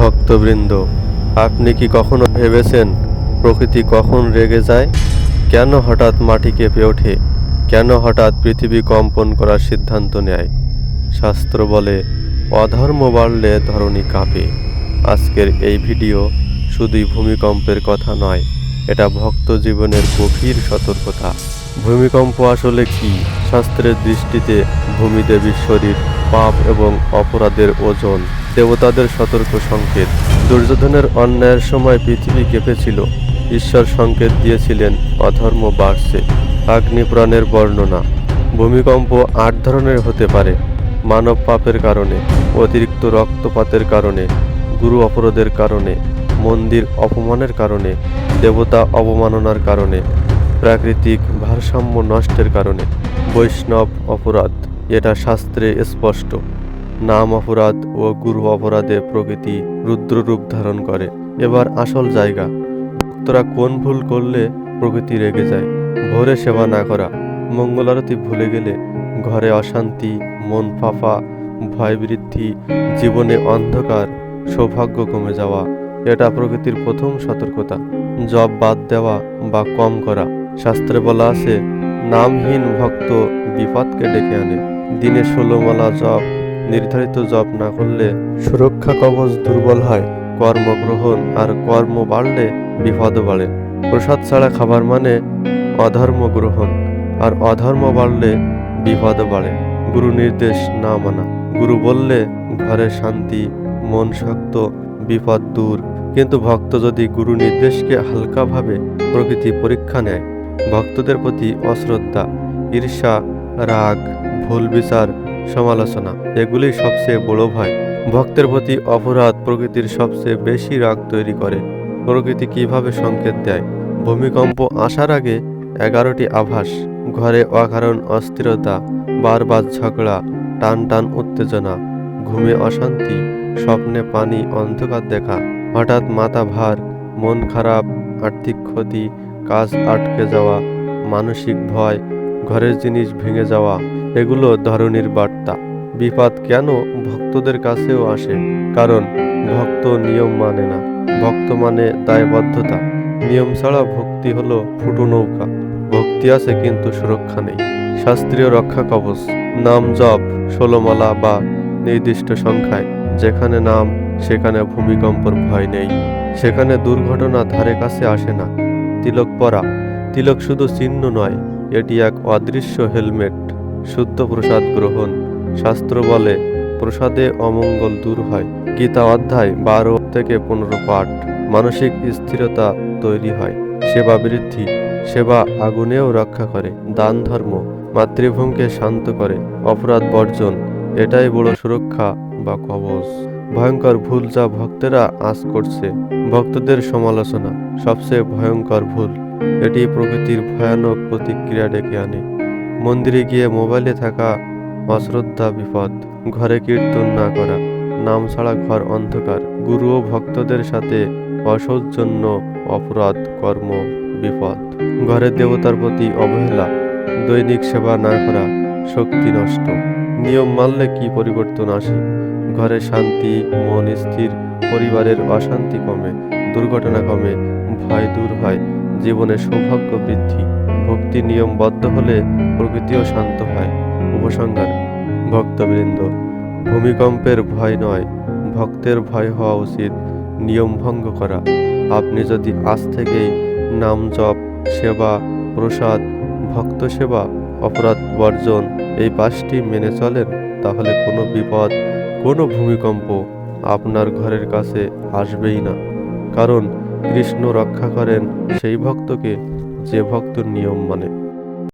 ভক্তবৃন্দ, আপনি কি কখনো ভেবেছেন প্রকৃতি কখন রেগে যায়? কেন হঠাৎ মাটি কেঁপে ওঠে? কেন হঠাৎ পৃথিবী কম্পন করার সিদ্ধান্ত নেয়? শাস্ত্র বলে, অধর্ম বাড়লে ধরণী কাঁপে। আজকের এই ভিডিও শুধুই ভূমিকম্পের কথা নয়, এটা ভক্ত জীবনের গভীর সতর্কতা। ভূমিকম্প আসলে কি? শাস্ত্রের দৃষ্টিতে ভূমিদেবীর শরীর পাপ এবং অপরাধের ওজন। দেবতাদের সতর্ক সংকেত। দুর্যোধনের অন্যায়ের সময় পৃথিবী কেঁপেছিল ঈশ্বর সংকেত দিয়েছিলেন, অধর্ম বাড়ছে। আগ্নিপ্রাণের বর্ণনা। ভূমিকম্প আট ধরনের হতে পারে। মানব পাপের কারণে, অতিরিক্ত রক্তপাতের কারণে, গুরু অপরাধের কারণে, মন্দির অপমানের কারণে, দেবতা অবমাননার কারণে, প্রাকৃতিক ভারসাম্য নষ্টের কারণে। বৈষ্ণব অপরাধ, এটা শাস্ত্রে স্পষ্ট। নাম অপরাধ ও গুরু অপরাধে প্রকৃতি রুদ্ররূপ ধারণ করে। এবার আসল জায়গা। ভক্তরা কোন ভুল করলে প্রকৃতি রেগে যায়? ভোরে সেবা না করা। মঙ্গলারতি ভুলে গেলে ঘরে অশান্তি, মন ফাফা, ভয় বৃদ্ধি, জীবনে অন্ধকার, সৌভাগ্য কমে যাওয়া। এটা প্রকৃতির প্রথম সতর্কতা। জব বাদ দেওয়া বা কম করা। শাস্ত্রে বলা আছে, নামহীন ভক্ত বিপদকে ডেকে আনে। দিনে ষোলো মালা জপ নির্ধারিত জপ না করলে সুরক্ষা কবচ দুর্বল হয়। কর্মগ্রহণ আর কর্ম বাড়লে বিপদ বাড়ে। প্রসাদ ছাড়া খাবার মানে অধর্ম গ্রহণ আর অধর্ম বাড়লে বিপদ বাড়ে। গুরু নির্দেশ না মানা। গুরু বললে ঘরে শান্তি মন শক্ত বিপদ দূর। কিন্তু ভক্ত যদি গুরু নির্দেশকে হালকাভাবে প্রকৃতি পরীক্ষা নেয় ভক্তদের প্রতি অশ্রদ্ধা ঈর্ষা রাগ ভুল বিচার সমালোচনা এগুলি সবচেয়ে বড় ভয়। ভক্তের প্রতি অপরাধ প্রকৃতির সবচেয়ে বেশি রাগ তৈরি করে। প্রকৃতি কীভাবে সংকেত দেয়? ভূমিকম্প আসার আগে এগারোটি আভাস, ঘরে অকারণ অস্থিরতা, বারবার ঝগড়া টান টান উত্তেজনা, ঘুমে অশান্তি, স্বপ্নে পানি, অন্ধকার দেখা। হঠাৎ মাথা ভার, মন খারাপ, আর্থিক ক্ষতি, কাজ আটকে যাওয়া, মানসিক ভয়, ঘরের জিনিস ভেঙে যাওয়া। এগুলো ধরনীর বার্তা। বিপদ কেন ভক্তদের কাছেও আসে? কারণ ভক্ত নিয়ম মানে না। ভক্ত মানে দায়বদ্ধতা। নিয়ম ছাড়া ভক্তি হলো ফুটো নৌকা। ভক্তি আছে কিন্তু সুরক্ষা নেই। শাস্ত্রীয় রক্ষা কবচ, নাম জপ, ষোলমালা বা নির্দিষ্ট সংখ্যায়। যেখানে নাম, সেখানে ভূমিকম্পর ভয় নেই। সেখানে দুর্ঘটনা ধারে কাছে আসে না। তিলক পরা। তিলক শুধু চিহ্ন নয়, এটি এক অদৃশ্য হেলমেট। শুদ্ধ প্রসাদ গ্রহণ। শাস্ত্র বলে, প্রসাদে অমঙ্গল দূর হয়। গীতা অধ্যায় বারো থেকে পনেরো পাঠ। মানসিক স্থিরতা তৈরি হয়। সেবা বৃদ্ধি। সেবা আগুনেও রক্ষা করে। দান ধর্ম। মাতৃভূমিকে শান্ত করে। অপরাধ বর্জন। এটাই বড় সুরক্ষা বা কবচ ভয়ঙ্কর ভুল যা ভক্তেরা আজ করছে। ভক্তদের সমালোচনা। সবচেয়ে ভয়ঙ্কর ভুল। এটি প্রকৃতির ভয়ানক প্রতিক্রিয়া ডেকে আনে। মন্দিরে গিয়ে মোবাইলে থাকা অশ্রদ্ধা বিপদ, ঘরে কীর্তন না করা, নাম ছাড়া ঘর অন্ধকার গুরু ও ভক্তদের সাথে অসৌজন্য, অপরাধ, কর্ম, বিপদ। ঘরের দেবতার প্রতি অবহেলা, দৈনিক সেবা না করা, শক্তি নষ্ট। নিয়ম মানলে কি পরিবর্তন আসে? ঘরে শান্তি, মন স্থির, পরিবারের অশান্তি কমে, দুর্ঘটনা কমে, ভয় দূর হয় জীবনে সৌভাগ্য বৃদ্ধি। ভক্তি নিয়মবদ্ধ হলে প্রকৃতিও শান্ত হয়। উপসংহার, ভক্তবৃন্দ, ভূমিকম্পের ভয় নয়, ভক্তের ভয় হওয়া উচিত। নিয়ম ভঙ্গ করা। আপনি যদি আজ থেকেই নাম জপ, সেবা, প্রসাদ, ভক্ত সেবা, অপরাধ বর্জন এই পাঁচটি মেনে চলেন, তাহলে কোনো বিপদ, কোনো ভূমিকম্প আপনার ঘরের কাছে আসবেই না। কারণ কৃষ্ণ রক্ষা করেন সেই ভক্তকে যে ভক্ত নিয়ম মানে।